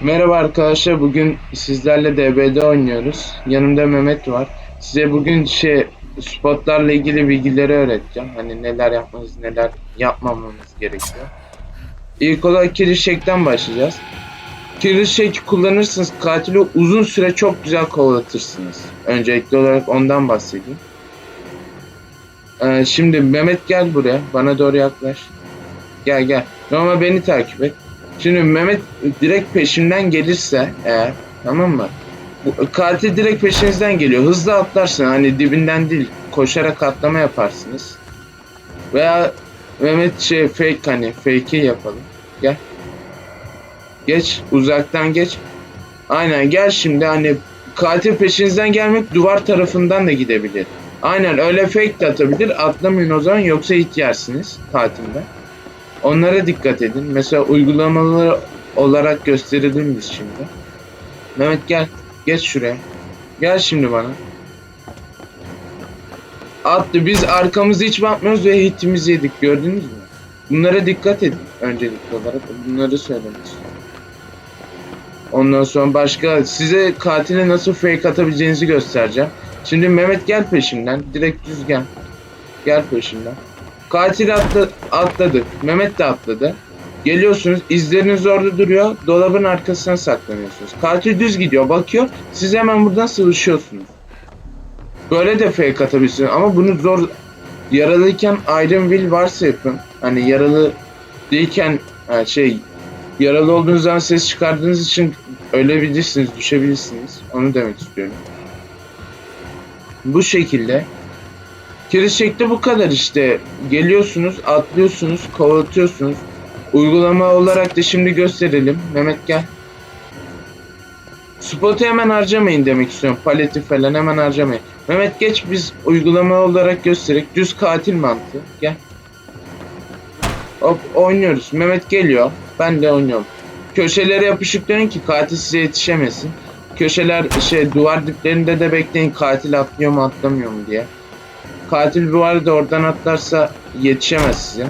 Merhaba arkadaşlar bugün sizlerle DBD oynuyoruz. Yanımda Mehmet var. Size bugün şey spotlarla ilgili bilgileri öğreteceğim. Hani neler yapmanız neler yapmamamız gerekiyor. İlk olarak Kirişek'ten başlayacağız. Kirişek kullanırsınız katili uzun süre çok güzel kovalatırsınız. Öncelikli olarak ondan bahsedeyim. Ee, şimdi Mehmet gel buraya. Bana doğru yaklaş. Gel gel. Ama beni takip et. Şimdi Mehmet direkt peşimden gelirse eğer tamam mı? Bu, katil direkt peşinizden geliyor. Hızlı atlarsın hani dibinden değil. Koşarak atlama yaparsınız. Veya Mehmet şey fake hani fake'i yapalım. Gel. Geç uzaktan geç. Aynen gel şimdi hani katil peşinizden gelmek duvar tarafından da gidebilir. Aynen öyle fake de atabilir. Atlamayın o zaman yoksa hit yersiniz katilden. Onlara dikkat edin. Mesela uygulamaları olarak gösterelim biz şimdi. Mehmet gel. Geç şuraya. Gel şimdi bana. Attı. Biz arkamızı hiç bakmıyoruz ve hitimizi yedik. Gördünüz mü? Bunlara dikkat edin öncelikli olarak. Bunları istiyorum. Ondan sonra başka size katile nasıl fake atabileceğinizi göstereceğim. Şimdi Mehmet gel peşimden. Direkt düz gel. Gel peşimden. Katil atla, atladı. Mehmet de atladı. Geliyorsunuz. izleriniz orada duruyor. Dolabın arkasına saklanıyorsunuz. Katil düz gidiyor. Bakıyor. Siz hemen buradan sıvışıyorsunuz. Böyle de fake atabilirsiniz. Ama bunu zor yaralıyken Iron Will varsa yapın. Hani yaralı değilken şey yaralı olduğunuz zaman ses çıkardığınız için ölebilirsiniz, düşebilirsiniz. Onu demek istiyorum. Bu şekilde Kirişek'te bu kadar işte. Geliyorsunuz, atlıyorsunuz, kovalatıyorsunuz. Uygulama olarak da şimdi gösterelim. Mehmet gel. Spot'u hemen harcamayın demek istiyorum. Paleti falan hemen harcamayın. Mehmet geç biz uygulama olarak göstererek düz katil mantığı. Gel. Hop oynuyoruz. Mehmet geliyor. Ben de oynuyorum. Köşelere yapışık dönün ki katil size yetişemesin. Köşeler şey duvar diplerinde de bekleyin katil atlıyor mu atlamıyor mu diye. Katil bu arada oradan atlarsa yetişemez size.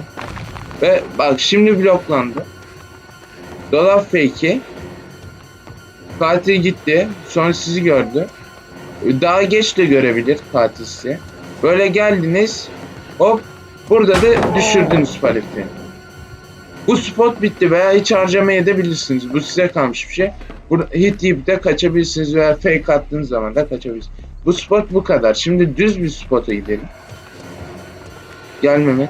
Ve bak şimdi bloklandı. Dolap fake'i. Katil gitti. Sonra sizi gördü. Daha geç de görebilir katil sizi. Böyle geldiniz. Hop. Burada da düşürdünüz paleti. Bu spot bitti veya hiç harcama edebilirsiniz. Bu size kalmış bir şey. Hit yiyip de kaçabilirsiniz veya fake attığınız zaman da kaçabilirsiniz. Bu spot bu kadar. Şimdi düz bir spota gidelim. Gel Mehmet.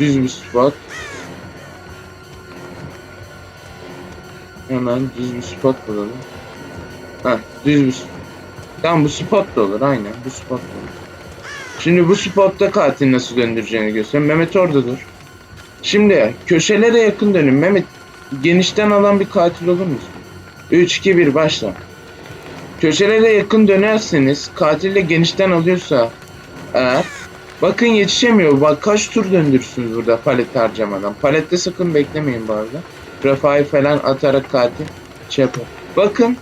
Düz bir spot. Hemen düz bir spot bulalım. Ha, düz bir Tamam bu spot da olur aynen bu spot da olur. Şimdi bu spotta katil nasıl döndüreceğini göstereyim. Mehmet orada dur. Şimdi köşelere yakın dönün. Mehmet genişten alan bir katil olur musun? 3 2 1 başla. Köşelere yakın dönerseniz katille genişten alıyorsa eğer bakın yetişemiyor. Bak kaç tur döndürürsünüz burada palet harcamadan. Palette sakın beklemeyin bu arada. Refahı falan atarak katil şey. Bakın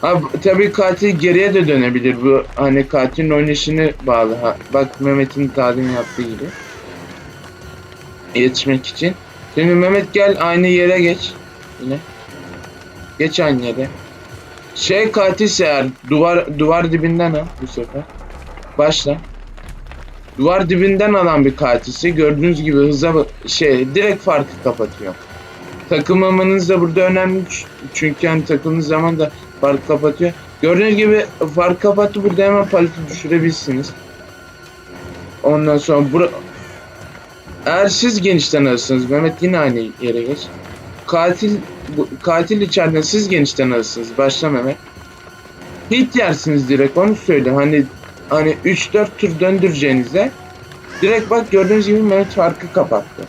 Ha, tabii katil geriye de dönebilir. Bu hani katilin oynayışını bağlı. Ha, bak Mehmet'in talim yaptığı gibi. Yetişmek için. Şimdi Mehmet gel aynı yere geç. Yine. Geç aynı yere. Şey katilse eğer duvar duvar dibinden al bu sefer. Başla. Duvar dibinden alan bir katilse gördüğünüz gibi hıza şey direkt farkı kapatıyor. Takılmamanız da burada önemli çünkü hani takıldığınız zaman da fark kapatıyor. Gördüğünüz gibi fark kapattı burada hemen paleti düşürebilirsiniz. Ondan sonra bura... Eğer siz genişten alırsınız Mehmet yine aynı yere geç. Katil katil içeriden siz genişten alırsınız. Başla Mehmet. Hit yersiniz direkt onu söyle. Hani hani 3-4 tur döndüreceğinize direkt bak gördüğünüz gibi Mehmet farkı kapattı.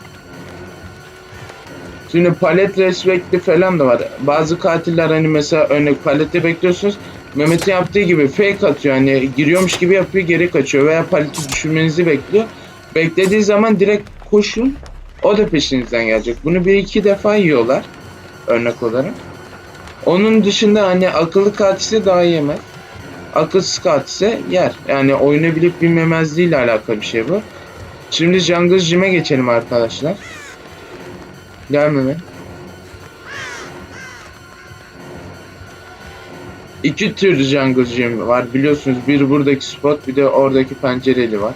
Şimdi palet respekti falan da var. Bazı katiller hani mesela örnek palette bekliyorsunuz. Mehmet'in yaptığı gibi fake atıyor. Hani giriyormuş gibi yapıyor geri kaçıyor. Veya paleti düşürmenizi bekliyor. Beklediği zaman direkt koşun. O da peşinizden gelecek. Bunu bir iki defa yiyorlar. Örnek olarak. Onun dışında hani akıllı katilse daha yemez. Akılsız katilse yer. Yani oyunu bilip bilmemezliğiyle alakalı bir şey bu. Şimdi Jungle Gym'e geçelim arkadaşlar. Gel Mehmet. İki tür jungle gym var biliyorsunuz. Bir buradaki spot bir de oradaki pencereli var.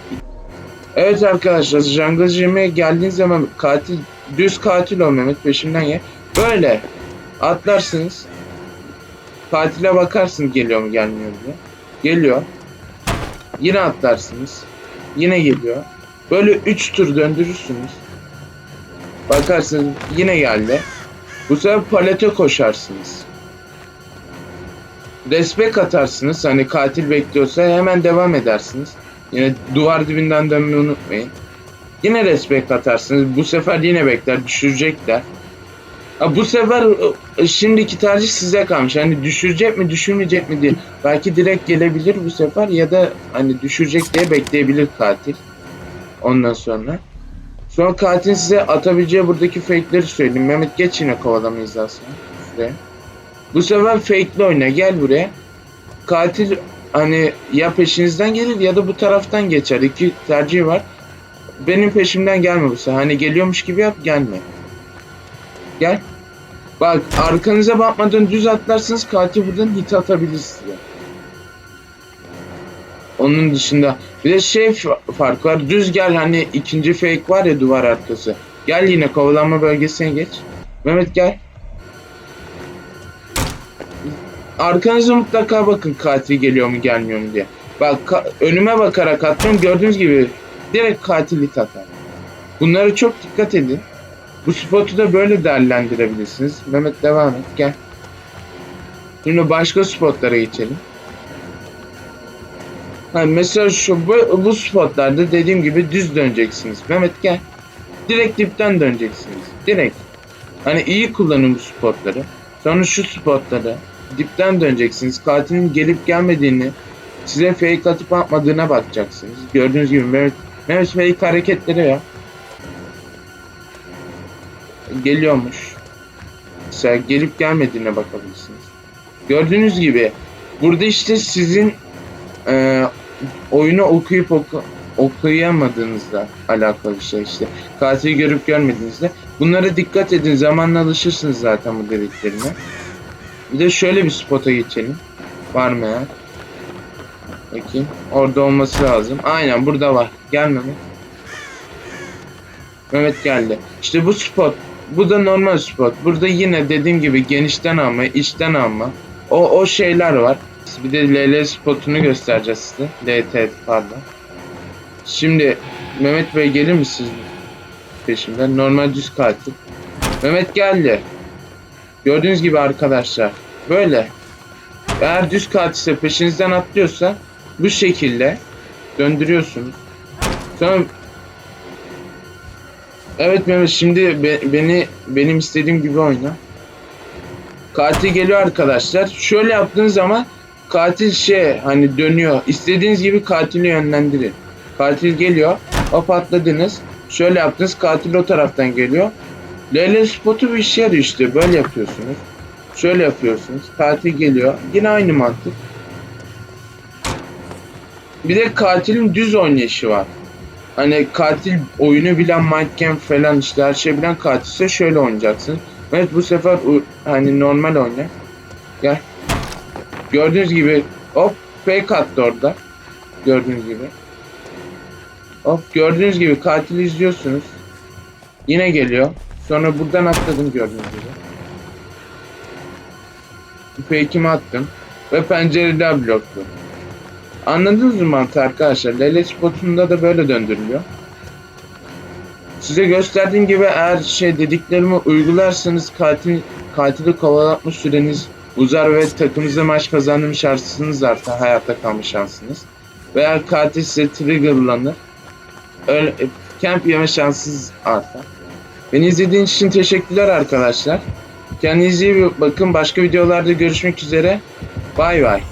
Evet arkadaşlar jungle gym'e geldiğiniz zaman katil düz katil ol Mehmet peşimden gel. Böyle atlarsınız. Katile bakarsın geliyor mu gelmiyor mu diye. Geliyor. Yine atlarsınız. Yine geliyor. Böyle 3 tur döndürürsünüz. Bakarsınız yine geldi. Bu sefer palete koşarsınız. Respek atarsınız. Hani katil bekliyorsa hemen devam edersiniz. Yine duvar dibinden dönmeyi unutmayın. Yine respek atarsınız. Bu sefer yine bekler. Düşürecekler. Ha, bu sefer ı, şimdiki tercih size kalmış. Hani düşürecek mi düşürmeyecek mi diye. Belki direkt gelebilir bu sefer ya da hani düşürecek diye bekleyebilir katil. Ondan sonra. Sonra katil size atabileceği buradaki fake'leri söyleyeyim. Mehmet geç yine kovalama hizasına. Şuraya. Bu sefer fake'li oyna. Gel buraya. Katil hani ya peşinizden gelir ya da bu taraftan geçer. İki tercih var. Benim peşimden gelme bu sefer. Hani geliyormuş gibi yap gelme. Gel. Bak arkanıza bakmadan düz atlarsınız katil buradan hit atabilir size. Onun dışında bir de şey fark var. Düz gel hani ikinci fake var ya duvar arkası. Gel yine kovalanma bölgesine geç. Mehmet gel. Arkanıza mutlaka bakın katil geliyor mu gelmiyor mu diye. Bak önüme bakarak attım gördüğünüz gibi direkt katil hit atar. Bunlara çok dikkat edin. Bu spotu da böyle değerlendirebilirsiniz. Mehmet devam et gel. Şimdi başka spotlara geçelim. Ha, mesela şu bu, bu spotlarda dediğim gibi düz döneceksiniz. Mehmet gel. Direkt dipten döneceksiniz. Direkt. Hani iyi kullanın bu spotları. Sonra şu spotları dipten döneceksiniz. Katilin gelip gelmediğini, size fake atıp atmadığına bakacaksınız. Gördüğünüz gibi Mehmet, Mehmet fake hareketleri ya. Geliyormuş. Mesela gelip gelmediğine bakabilirsiniz. Gördüğünüz gibi burada işte sizin e, oyunu okuyup oku, okuyamadığınızla alakalı şey işte. Katili görüp görmediğinizde. Bunlara dikkat edin. Zamanla alışırsınız zaten bu dediklerine. Bir de şöyle bir spota geçelim. Var mı ya? Bakayım. Orada olması lazım. Aynen burada var. Gel Mehmet. Mehmet geldi. İşte bu spot. Bu da normal spot. Burada yine dediğim gibi genişten alma, içten alma. O, o şeyler var. Bir de LL spotunu göstereceğiz size. LT pardon. Şimdi Mehmet Bey gelir misiniz peşimden? Normal düz katil. Mehmet geldi. Gördüğünüz gibi arkadaşlar. Böyle. Eğer düz katilse peşinizden atlıyorsa bu şekilde döndürüyorsunuz. Sonra Evet Mehmet şimdi be- beni benim istediğim gibi oyna. Katil geliyor arkadaşlar. Şöyle yaptığınız zaman katil şey hani dönüyor. İstediğiniz gibi katili yönlendirin. Katil geliyor. Hop atladınız. Şöyle yaptınız. Katil o taraftan geliyor. LL spotu bir işe yarıyor işte. Böyle yapıyorsunuz. Şöyle yapıyorsunuz. Katil geliyor. Yine aynı mantık. Bir de katilin düz oynayışı var. Hani katil oyunu bilen Mindcamp falan işte her şey bilen katilse şöyle oynayacaksın. Evet bu sefer hani normal oyna. Gel. Gördüğünüz gibi hop fake attı orada. Gördüğünüz gibi. Hop gördüğünüz gibi katil izliyorsunuz. Yine geliyor. Sonra buradan atladım gördüğünüz gibi. Fake'imi attım. Ve pencereden bloktu. Anladınız mı mantığı arkadaşlar? Lele spotunda da böyle döndürülüyor. Size gösterdiğim gibi eğer şey dediklerimi uygularsanız katil katili kovalatma süreniz uzar ve takımınıza maç kazanma şansınız artar. Hayatta kalma şansınız. Veya katil size triggerlanır. Öyle, e, camp yeme şansınız artar. Beni izlediğiniz için teşekkürler arkadaşlar. Kendinize iyi bakın. Başka videolarda görüşmek üzere. Bay bay.